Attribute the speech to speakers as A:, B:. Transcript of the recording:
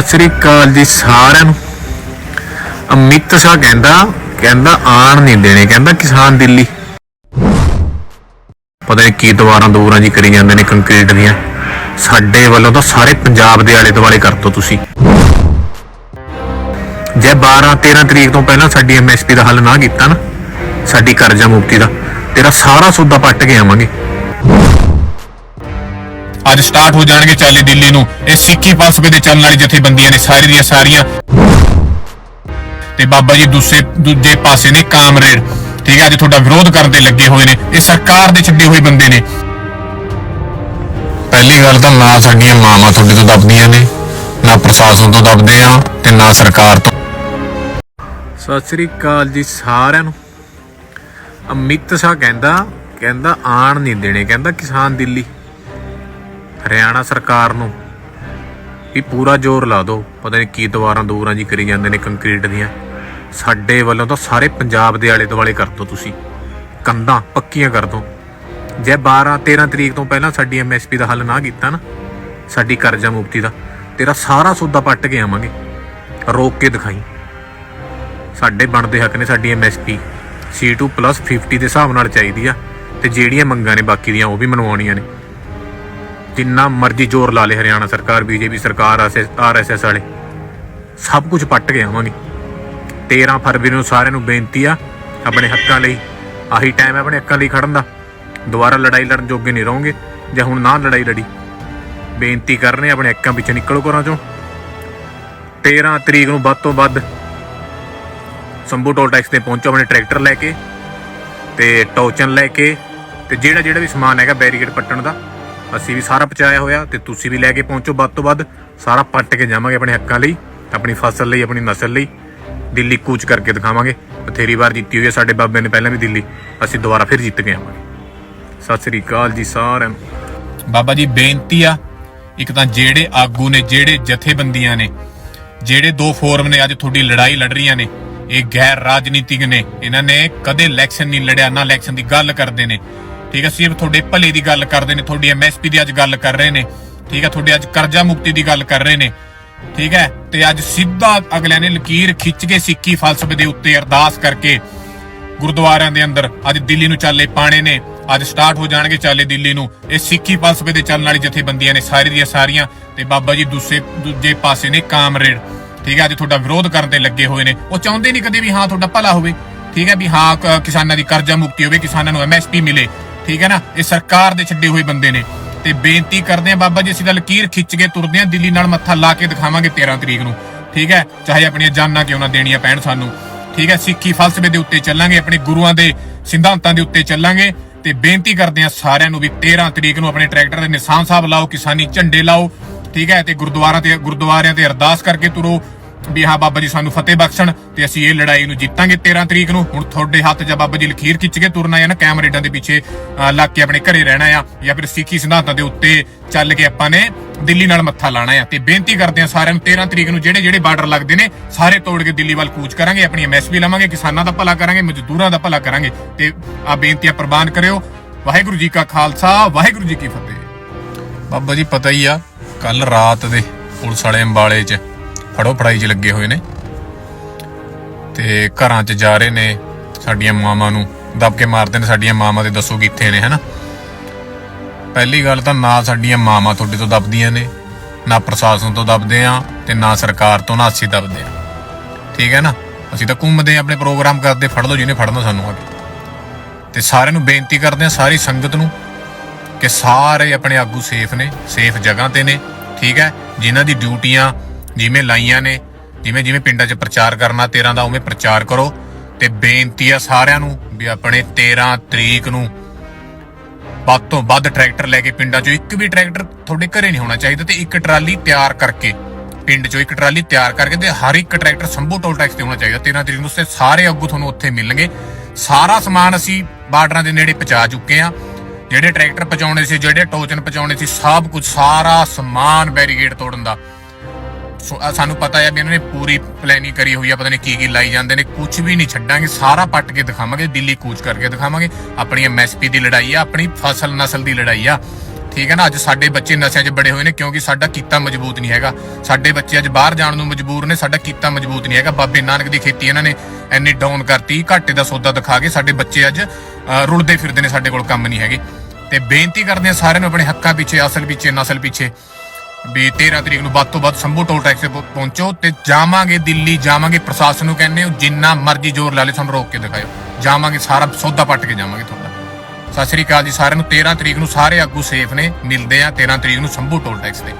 A: ਸਤਿ ਸ੍ਰੀ ਅਕਾਲ ਜੀ ਸਾਰਿਆਂ ਨੂੰ। ਅਮਿਤ ਸ਼ਾਹ ਕਹਿੰਦਾ ਕਹਿੰਦਾ ਆਣ ਨਹੀਂ ਦੇਣੇ, ਕਹਿੰਦਾ ਕਿਸਾਨ ਦਿੱਲੀ। ਪਤਾ ਨਹੀਂ ਕੀ ਦੁਆਰਾਂ ਦੂਰਾਂ ਜੀ ਕਰੀ ਜਾਂਦੇ ਨੇ ਕੰਕਰੀਟ ਦੀਆਂ। ਸਾਡੇ ਵੱਲੋਂ ਤਾਂ ਸਾਰੇ ਪੰਜਾਬ ਦੇ ਆਲੇ ਦੁਆਲੇ ਕਰ ਦੋ ਤੁਸੀਂ। ਜੇ 12 13 ਤਰੀਕ ਤੋਂ ਪਹਿਲਾਂ ਸਾਡੀ ਐਮਐਸਪੀ ਦਾ ਹੱਲ ਨਾ ਕੀਤਾ ਨਾ, ਸਾਡੀ ਕਰਜ਼ਾ ਮੁਕਤੀ ਦਾ, ਤੇਰਾ ਸਾਰਾ ਸੌਦਾ ਪੱਟ ਕੇ ਆਵਾਂਗੇ।
B: ਅੱਜ ਸਟਾਰਟ ਹੋ ਜਾਣਗੇ ਚਾਲੇ ਦਿੱਲੀ ਨੂੰ। ਇਹ ਸਿੱਖੀ ਫਲਸਫੇ ਦੇ ਚੱਲਣ ਵਾਲੀ ਜਥੇਬੰਦੀਆਂ ਨੇ ਸਾਰੀ ਦੀਆਂ ਸਾਰੀਆਂ। ਤੇ ਬਾਬਾ ਜੀ ਦੂਸਰੇ ਦੂਜੇ ਪਾਸੇ ਨੇ ਕਾਮਰੇਡ। ਠੀਕ ਹੈ ਅੱਜ ਤੁਹਾਡਾ ਵਿਰੋਧ ਕਰਨ ਤੇ ਲੱਗੇ ਹੋਏ ਨੇ। ਇਹ ਸਰਕਾਰ ਦੇ ਛੱਡੇ ਹੋਏ ਬੰਦੇ ਨੇ।
A: ਪਹਿਲੀ ਗੱਲ ਤਾਂ ਨਾ ਸਾਡੀਆਂ ਮਾਵਾਂ ਤੁਹਾਡੇ ਤੋਂ ਦਬਦੀਆਂ ਨੇ ਨਾ ਪ੍ਰਸ਼ਾਸਨ ਤੋਂ ਦਬਦੇ ਆ ਤੇ ਨਾ ਸਰਕਾਰ ਤੋਂ। ਸਤਿ ਸ੍ਰੀ ਅਕਾਲ ਜੀ ਸਾਰਿਆਂ ਨੂੰ। ਅਮਿਤ ਸ਼ਾਹ ਕਹਿੰਦਾ ਕਹਿੰਦਾ ਆਣ ਨਹੀਂ ਦੇਣੇ ਕਹਿੰਦਾ ਕਿਸਾਨ ਦਿੱਲੀ। ਹਰਿਆਣਾ ਸਰਕਾਰ ਨੂੰ ਵੀ ਪੂਰਾ ਜ਼ੋਰ ਲਾ ਦਿਓ। ਪਤਾ ਨਹੀਂ ਕੀ ਦੁਆਰਾਂ ਦੂਰਾਂ ਜੀ ਕਰੀ ਜਾਂਦੇ ਨੇ ਕੰਕਰੀਟ ਦੀਆਂ। ਸਾਡੇ ਵੱਲੋਂ ਤਾਂ ਸਾਰੇ ਪੰਜਾਬ ਦੇ ਆਲੇ ਦੁਆਲੇ ਕਰ ਦਿਓ ਤੁਸੀਂ। ਕੰਧਾਂ ਪੱਕੀਆਂ ਕਰ ਦਿਓ। ਜੇ 12 13 ਤਰੀਕ ਤੋਂ ਪਹਿਲਾਂ ਸਾਡੀ ਐਮਐਸਪੀ ਦਾ ਹੱਲ ਨਾ ਕੀਤਾ ਨਾ, ਸਾਡੀ ਕਰਜ਼ਾ ਮੁਕਤੀ ਦਾ, ਤੇਰਾ ਸਾਰਾ ਸੌਦਾ ਪੱਟ ਕੇ ਆਵਾਂਗੇ। ਰੋਕ ਕੇ ਦਿਖਾਈ। ਸਾਡੇ ਬਣਦੇ ਹੱਕ ਨੇ ਸਾਡੀ ਐਮਐਸਪੀ C2 50 ਦੇ ਹਿਸਾਬ ਨਾਲ ਚਾਹੀਦੀ ਆ, ਤੇ ਜਿਹੜੀਆਂ ਮੰਗਾਂ ਨੇ ਬਾਕੀ ਦੀਆਂ ਉਹ ਵੀ ਮਨਵਾਉਣੀਆਂ ਨੇ। ਜਿੰਨਾ ਮਰਜ਼ੀ ਜ਼ੋਰ ਲਾ ਲੇ ਹਰਿਆਣਾ ਸਰਕਾਰ, ਬੀਜੇਪੀ ਸਰਕਾਰ ਆਰਐਸਐਸ ਵਾਲੇ। ਸਭ ਕੁਝ ਪੱਟ ਕੇ ਆਵਾਂਗੇ 13 ਫਰਵਰੀ ਨੂੰ ਸਾਰਿਆਂ ਨੂੰ ਬੇਨਤੀ ਆ ਆਪਣੇ ਹੱਕਾਂ ਲਈ, ਆਹੀ ਟਾਈਮ ਹੈ ਆਪਣੇ ਹੱਕਾਂ ਲਈ ਖੜਨ ਦਾ। ਦੁਬਾਰਾ ਲੜਾਈ ਲੜਨ ਜੋਗੇ ਨਹੀਂ ਰਹੋਗੇ, ਜਾਂ ਹੁਣ ਨਾ ਲੜਾਈ ਲੜੀ। ਬੇਨਤੀ ਕਰਨੇ ਆਪਣੇ ਹੱਕਾਂ ਪਿੱਛੇ ਨਿਕਲੋ ਘਰਾਂ ਚੋਂ। 13 ਤਰੀਕ ਨੂੰ ਵੱਧ ਤੋਂ ਵੱਧ ਸੰਭੂ ਟੋਲ ਟੈਕਸ ਤੇ ਪਹੁੰਚੋ ਆਪਣੇ ਟਰੈਕਟਰ ਲੈ ਕੇ ਤੇ ਟੋਚਨ ਲੈ ਕੇ ਤੇ ਜਿਹੜਾ ਜਿਹੜਾ ਵੀ ਸਮਾਨ ਹੈਗਾ ਬੈਰੀਕੇਡ ਪੱਟਣ ਦਾ ਅਸੀਂ ਵੀ ਸਾਰਾ ਪਹੁੰਚਾਇਆ ਹੋਇਆ ਤੇ ਤੁਸੀਂ ਵੀ ਲੈ ਕੇ ਪਹੁੰਚੋ। ਵੱਧ ਤੋਂ ਵੱਧ ਸਾਰਾ ਪੱਟ ਕੇ ਜਾਵਾਂਗੇ ਆਪਣੇ ਹੱਕਾਂ ਲਈ, ਆਪਣੀ ਫਸਲ ਲਈ, ਆਪਣੀ ਨਸਲ ਲਈ। ਦਿੱਲੀ ਕੂਚ ਕਰਕੇ ਦਿਖਾਵਾਂਗੇ। ਬਥੇਰੀ ਵਾਰ ਜਿੱਤੀ ਹੋਈ ਹੈ ਸਾਡੇ ਬਾਬੇ ਨੇ ਪਹਿਲਾਂ ਵੀ ਦਿੱਲੀ। ਅਸੀਂ ਦੁਬਾਰਾ ਫਿਰ ਜਿੱਤ ਕੇ ਆਵਾਂਗੇ। ਸਤਿ ਸ੍ਰੀ ਅਕਾਲ ਜੀ ਸਾਰਿਆਂ ਨੂੰ।
B: ਬਾਬਾ ਜੀ, ਬੇਨਤੀ ਆ, ਇੱਕ ਤਾਂ ਜਿਹੜੇ ਆਗੂ ਨੇ, ਜਿਹੜੇ ਜਥੇਬੰਦੀਆਂ ਨੇ, ਜਿਹੜੇ ਦੋ ਫੋਰਮ ਨੇ ਅੱਜ ਤੁਹਾਡੀ ਲੜਾਈ ਲੜ ਰਹੀਆਂ ਨੇ, ਇਹ ਗੈਰ ਰਾਜਨੀਤਿਕ ਨੇ। ਇਹਨਾਂ ਨੇ ਕਦੇ ਇਲੈਕਸ਼ਨ ਨਹੀਂ ਲੜਿਆ, ਨਾ ਇਲੈਕਸ਼ਨ ਦੀ ਗੱਲ ਕਰਦੇ ਨੇ। ਠੀਕ ਹੈ, ਸਿਰਫ ਤੁਹਾਡੇ ਭਲੇ ਦੀ ਗੱਲ ਕਰਦੇ ਨੇ, ਤੁਹਾਡੀ ਐਮਐਸਪੀ ਦੀ ਅੱਜ ਗੱਲ ਕਰ ਰਹੇ ਨੇ, ਠੀਕ ਹੈ, ਤੁਹਾਡੇ ਅੱਜ ਕਰਜ਼ਾ ਮੁਕਤੀ ਦੀ ਗੱਲ ਕਰ ਰਹੇ ਨੇ, ਠੀਕ ਹੈ, ਤੇ ਅੱਜ ਸਿੱਧਾ ਅਗਲਿਆਂ ਨੇ ਲਕੀਰ ਖਿੱਚ ਕੇ ਸਿੱਖੀ ਫਲਸਫੇ ਦੇ ਉੱਤੇ ਅਰਦਾਸ ਕਰਕੇ ਗੁਰਦੁਆਰਿਆਂ ਦੇ ਅੰਦਰ ਅੱਜ ਦਿੱਲੀ ਨੂੰ ਚਾਲੇ ਪਾਣੇ ਨੇ, ਅੱਜ ਸਟਾਰਟ ਹੋ ਜਾਣਗੇ ਚਾਲੇ ਦਿੱਲੀ ਨੂੰ, ਇਹ ਸਿੱਖੀ ਫਲਸਫੇ ਦੇ ਚੱਲਣ ਵਾਲੀ ਜਥੇਬੰਦੀਆਂ ਨੇ ਸਾਰੀ ਦੀਆਂ ਸਾਰੀਆਂ, ਤੇ ਬਾਬਾ ਜੀ ਦੂਸਰੇ, ਦੂਜੇ ਪਾਸੇ ਨੇ ਕਾਮਰੇਡ, ਠੀਕ ਹੈ, ਅੱਜ ਤੁਹਾਡਾ ਵਿਰੋਧ ਕਰਨ ਤੇ ਲੱਗੇ ਹੋਏ ਨੇ, ਉਹ ਚਾਹੁੰਦੇ ਨਹੀਂ ਕਦੇ ਵੀ ਹਾਂ ਤੁਹਾਡਾ ਭਲਾ ਹੋਵੇ, ਠੀਕ ਹੈ, ਵੀ ਹਾਂ ਕਿਸਾਨਾਂ ਦੀ ਕਰਜ਼ਾ ਮੁਕਤੀ ਹੋਵੇ, ਕਿਸਾਨਾਂ ਨੂੰ ਐਮਐਸਪੀ ਮਿਲੇ ਠੀਕ ਹੈ ਨਾ? ਇਹ ਸਰਕਾਰ ਦੇ ਛੱਡੇ ਹੋਏ ਬੰਦੇ ਨੇ। ਤੇ ਬੇਨਤੀ ਕਰਦੇ ਆ ਬਾਬਾ ਜੀ, ਅਸੀਂ ਤਾਂ ਲਕੀਰ ਖਿੱਚ ਕੇ ਤੁਰਦੇ ਆ ਦਿੱਲੀ ਨਾਲ ਮੱਥਾ ਲਾ ਕੇ ਦਿਖਾਵਾਂਗੇ 13 ਤਰੀਕ ਨੂੰ। ਠੀਕ ਹੈ? ਚਾਹੇ ਆਪਣੀਆਂ ਜਾਨਾਂ ਕਿਉਂ ਨਾ ਦੇਣੀਆਂ ਪੈਣ ਸਾਨੂੰ। ਠੀਕ ਹੈ? ਸਿੱਖੀ ਫਲਸਫੇ ਦੇ ਉੱਤੇ ਚੱਲਾਂਗੇ, ਆਪਣੇ ਗੁਰੂਆਂ ਦੇ ਸਿਧਾਂਤਾਂ ਦੇ ਉੱਤੇ ਚੱਲਾਂਗੇ। ਤੇ ਬੇਨਤੀ ਕਰਦੇ ਆ ਸਾਰਿਆਂ ਨੂੰ ਵੀ 13 ਤਰੀਕ ਨੂੰ ਆਪਣੇ ਟਰੈਕਟਰ ਦੇ ਨਿਸ਼ਾਨ ਸਾਹਿਬ ਲਾਓ, ਕਿਸਾਨੀ ਝੰਡੇ ਲਾਓ। ਠੀਕ ਹੈ? ਤੇ ਗੁਰਦੁਆਰਾ ਤੇ, ਗੁਰਦੁਆਰਿਆਂ ਤੇ ਅਰਦਾਸ ਕਰਕੇ ਤੁਰੋ। ਵੀ ਹਾਂ ਬਾਬਾ ਜੀ ਸਾਨੂੰ ਫਤਿਹ ਬਖਸ਼ਣ ਤੇ ਅਸੀਂ ਇਹ ਲੜਾਈ ਨੂੰ ਜਿੱਤਾਂਗੇ 13 ਤਰੀਕ ਨੂੰ। ਹੁਣ ਤੁਹਾਡੇ ਹੱਥ 'ਚ ਬਾਬਾ ਜੀ ਲਖੀਰ ਖਿੱਚ ਕੇ ਤੁਰਨਾ ਹੈ ਨਾ ਕੈਮਰੇਡਾਂ ਦੇ ਪਿੱਛੇ ਲੱਗ ਕੇ ਆਪਣੇ ਘਰੇ ਰਹਿਣਾ ਆ ਜਾਂ ਫਿਰ ਸਿੱਖੀ ਸਿਧਾਂਤਾਂ ਦੇ ਉੱਤੇ ਚੱਲ ਕੇ ਆਪਾਂ ਨੇ ਦਿੱਲੀ ਨਾਲ ਮੱਥਾ ਲਾਣਾ ਆ। ਤੇ ਬੇਨਤੀ ਕਰਦੇ ਆ ਸਾਰਿਆਂ ਨੂੰ 13 ਤਰੀਕ ਨੂੰ ਜਿਹੜੇ ਜਿਹੜੇ ਬਾਰਡਰ ਲੱਗਦੇ ਨੇ, ਸਾਰੇ ਤੋੜ ਕੇ ਦਿੱਲੀ ਵੱਲ ਕੂਚ ਕਰਾਂਗੇ, ਆਪਣੀ ਐਮਐਸਪੀ ਲਵਾਂਗੇ, ਕਿਸਾਨਾਂ ਦਾ ਭਲਾ ਕਰਾਂਗੇ, ਮਜ਼ਦੂਰਾਂ ਦਾ ਭਲਾ ਕਰਾਂਗੇ। ਤੇ ਆ ਬੇਨਤੀਆਂ ਪ੍ਰਵਾਨ ਕਰਿਓ। ਵਾਹਿਗੁਰੂ ਜੀ ਕਾ ਖਾਲਸਾ, ਵਾਹਿਗੁਰੂ ਜੀ ਕੀ ਫਤਿਹ।
A: ਬਾਬਾ ਜੀ ਪਤਾ ਹੀ ਆ ਕੱਲ ਰਾਤ ਦੇ ਪੁਲਿਸ ਵਾਲੇ ਅੰਬਾਲੇ 'ਚ ਫੜੋ, ਫੜਾਈ 'ਚ ਲੱਗੇ ਹੋਏ ਨੇ। ਤੇ ਘਰਾਂ 'ਚ ਜਾ ਰਹੇ ਨੇ ਸਾਡੀਆਂ ਮਾਵਾਂ ਨੂੰ, ਦੱਬ ਕੇ ਮਾਰਦੇ ਨੇ ਸਾਡੀਆਂ ਮਾਵਾਂ ਤੇ ਦੱਸੋ ਕਿੱਥੇ ਨੇ, ਹਨਾ? ਪਹਿਲੀ ਗੱਲ ਤਾਂ ਨਾ ਸਾਡੀਆਂ ਮਾਵਾਂ ਤੁਹਾਡੇ ਤੋਂ ਦੱਬਦੀਆਂ ਨੇ, ਨਾ ਪ੍ਰਸ਼ਾਸਨ ਤੋਂ ਦੱਬਦੇ ਆ ਤੇ ਨਾ ਸਰਕਾਰ ਤੋਂ ਨਾ ਅਸੀਂ ਦੱਬਦੇ ਆ। ਠੀਕ ਹੈ ਨਾ? ਅਸੀਂ ਤਾਂ ਘੁੰਮਦੇ ਆ, ਆਪਣੇ ਪ੍ਰੋਗਰਾਮ ਕਰਦੇ, ਫੜ ਲਓ ਜਿਹਨੇ ਫੜਨਾ ਸਾਨੂੰ ਆ ਕੇ। ਤੇ ਸਾਰਿਆਂ ਨੂੰ ਬੇਨਤੀ ਕਰਦੇ ਆ, ਸਾਰੀ ਸੰਗਤ ਨੂੰ ਕਿ ਸਾਰੇ ਆਪਣੇ ਆਗੂ ਸੇਫ ਨੇ, ਸੇਫ ਜਗ੍ਹਾ ਤੇ ਨੇ, ਠੀਕ ਹੈ? ਜਿਨ੍ਹਾਂ ਦੀ ਡਿਊਟੀਆਂ ਜਿਵੇਂ ਲਾਈਆਂ ਨੇ, ਜਿਵੇਂ ਜਿਵੇਂ ਪਿੰਡਾਂ 'ਚ ਪ੍ਰਚਾਰ ਕਰਨਾ 13 ਦਾ ਉਵੇਂ ਪ੍ਰਚਾਰ ਕਰੋ। ਤੇ ਬੇਨਤੀ ਆ ਸਾਰਿਆਂ ਨੂੰ ਵੀ ਆਪਣੇ 13 ਤਰੀਕ ਨੂੰ ਵੱਧ ਤੋਂ ਵੱਧ ਟਰੈਕਟਰ ਲੈ ਕੇ ਪਿੰਡਾਂ 'ਚੋਂ ਇੱਕ ਵੀ ਟਰੈਕਟਰ ਤੁਹਾਡੇ ਘਰੇ ਨਹੀਂ ਹੋਣਾ ਚਾਹੀਦਾ ਤੇ ਇੱਕ ਟਰਾਲੀ ਤਿਆਰ ਕਰਕੇ, ਪਿੰਡ 'ਚੋਂ ਇੱਕ ਟਰਾਲੀ ਤਿਆਰ ਕਰਕੇ ਤੇ ਹਰ ਇੱਕ ਟਰੈਕਟਰ ਸੰਭੂ ਟੋਲ ਟੈਕਸ ਤੇ ਹੋਣਾ ਚਾਹੀਦਾ। 13 ਤਰੀਕ ਨੂੰ ਸਾਰੇ ਅੱਗੂ ਤੁਹਾਨੂੰ ਉੱਥੇ ਮਿਲਣਗੇ। ਸਾਰਾ ਸਮਾਨ ਅਸੀਂ ਬਾਰਡਰਾਂ ਦੇ ਨੇੜੇ ਪਹੁੰਚਾ ਚੁੱਕੇ ਆ ਜਿਹੜੇ ਟਰੈਕਟਰ ਪਹੁੰਚਾਉਣੇ ਸੀ, ਜਿਹੜੇ ਟੋਚਨ ਪਹੁੰਚਾਉਣੇ ਸੀ, ਸਭ ਕੁਝ, ਸਾਰਾ ਸਮਾਨ ਬੈਰੀਗੇਡ ਤੋੜਨ ਦਾ। ਸਾਨੂੰ ਪਤਾ ਹੈ ਵੀ ਇਹਨਾਂ ਨੇ ਪੂਰੀ ਪਲੈਨਿੰਗ ਕਰੀ ਹੋਈ ਆ, ਪਤਾ ਨਹੀਂ ਕੀ ਕੀ ਲਾਈ ਜਾਂਦੇ ਨੇ ਕੁਝ ਵੀ ਨਹੀਂ ਛੱਡਾਂਗੇ, ਸਾਰਾ ਪੱਟ ਕੇ ਦਿਖਾਵਾਂਗੇ, ਦਿੱਲੀ ਕੂਚ ਕਰਕੇ ਦਿਖਾਵਾਂਗੇ, ਆਪਣੀ ਐਮਐਸਪੀ ਦੀ ਲੜਾਈ ਆ, ਆਪਣੀ ਫਸਲ ਨਸਲ ਦੀ ਲੜਾਈ ਆ।
B: ਠੀਕ ਹੈ ਨਾ, ਅੱਜ ਸਾਡੇ ਬੱਚੇ ਨਸ਼ਿਆਂ 'ਚ ਬੜੇ ਹੋਏ ਨੇ, ਕਿਉਂਕਿ ਸਾਡਾ ਕੀਤਾ ਮਜ਼ਬੂਤ ਨਹੀਂ ਹੈਗਾ। ਸਾਡੇ ਬੱਚੇ ਅੱਜ ਬਾਹਰ ਜਾਣ ਨੂੰ ਮਜਬੂਰ ਨੇ, ਸਾਡਾ ਕੀਤਾ ਮਜ਼ਬੂਤ ਨਹੀਂ ਹੈਗਾ। ਬਾਬੇ ਨਾਨਕ ਦੀ ਖੇਤੀ ਇਹਨਾਂ ਨੇ ਐਨੀ ਡਾਊਨ ਕਰਤੀ, ਘਾਟੇ ਦਾ ਸੌਦਾ ਦਿਖਾ ਕੇ ਸਾਡੇ ਬੱਚੇ ਅੱਜ ਰੁਲਦੇ ਫਿਰਦੇ ਨੇ ਸਾਡੇ ਕੋਲ ਕੰਮ ਨਹੀਂ ਹੈਗੇ। ਤੇ ਬੇਨਤੀ ਕਰਦੇ ਆ ਸਾਰਿਆਂ ਨੂੰ ਆਪਣੇ ਹੱਕਾਂ ਪਿੱਛੇ, ਅਸਲ ਪਿੱਛੇ, ਨਸਲ ਪਿੱਛੇ। ਵੀ 13 ਤਰੀਕ ਨੂੰ ਵੱਧ ਤੋਂ ਵੱਧ ਸੰਭੂ ਟੋਲ ਟੈਕਸ ਤੇ ਪਹੁੰਚੋ ਤੇ ਜਾਵਾਂਗੇ ਦਿੱਲੀ, ਜਾਵਾਂਗੇ ਪ੍ਰਸ਼ਾਸਨ ਨੂੰ ਕਹਿੰਦੇ ਹੋ, ਜਿੰਨਾ ਮਰਜ਼ੀ ਜ਼ੋਰ ਲਾ ਲੈ, ਸਾਨੂੰ ਰੋਕ ਕੇ ਦਿਖਾਇਓ। ਜਾਵਾਂਗੇ, ਸਾਰਾ ਸੌਦਾ ਪੱਟ ਕੇ ਜਾਵਾਂਗੇ ਤੁਹਾਡਾ। ਸਤਿ ਸ੍ਰੀ ਅਕਾਲ ਜੀ ਸਾਰਿਆਂ ਨੂੰ। 13 ਤਰੀਕ ਨੂੰ ਸਾਰੇ ਆਗੂ ਸੇਫ ਨੇ, ਮਿਲਦੇ ਆ 13 ਤਰੀਕ ਨੂੰ ਸੰਭੂ ਟੋਲ ਟੈਕਸ ਤੇ।